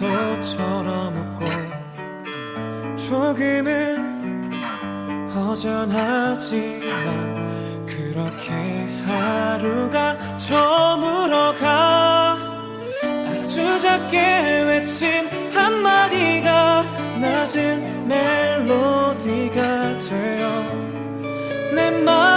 평소처럼 웃고 조금은 허전하지만 그렇게 하루가 저물어가 아주 작게 외친 한마디가 낮은 멜로디가 되어 내마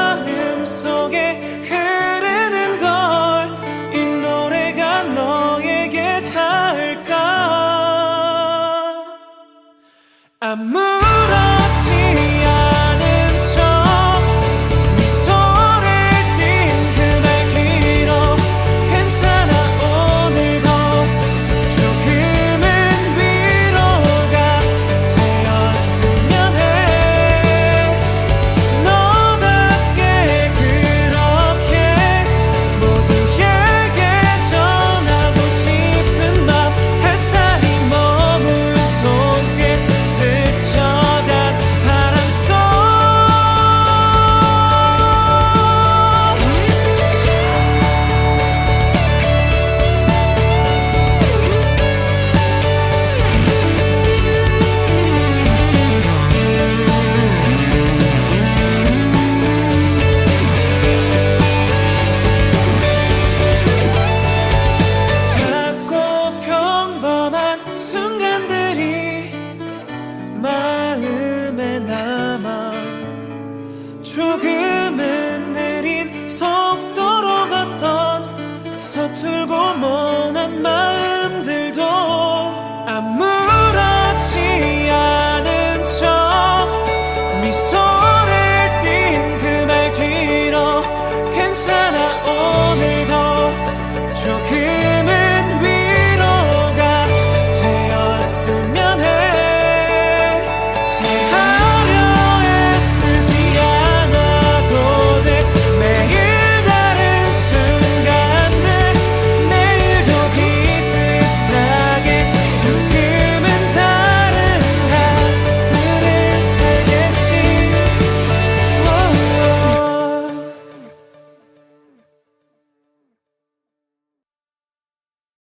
I'm on